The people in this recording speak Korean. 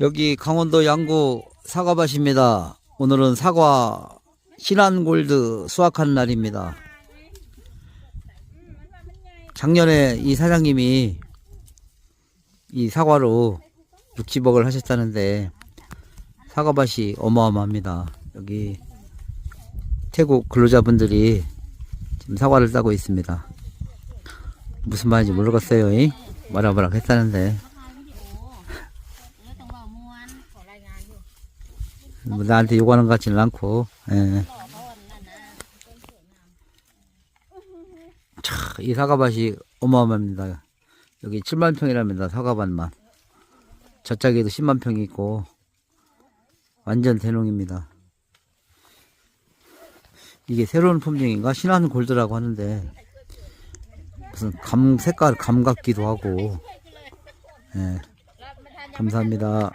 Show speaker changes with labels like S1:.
S1: 여기 강원도 양구 사과밭입니다. 오늘은 사과 신안골드 수확한 날입니다. 작년에 이 사장님이 이 사과로 60억을 하셨다는데 사과밭이 어마어마합니다. 여기 태국 근로자분들이 지금 사과를 따고 있습니다. 무슨 말인지 모르겠어요. 이? 말아보라 했다는데
S2: ต้องบอกมวนขอรายงานอยู่
S1: 뭐 나한테 요구하는 것 같지는 않고 예.
S2: ต่อเพราะวันนั้นนะ
S1: 차, 이 사과밭이 어마어마합니다. 여기 7만 평이랍니다. 사과밭만. 저짝에도 10만 평이 있고 완전 대농입니다. 이게 새로운 품종인가? 신한 골드라고 하는데 무슨 감 색깔 감 같기도 하고 예. 감사합니다.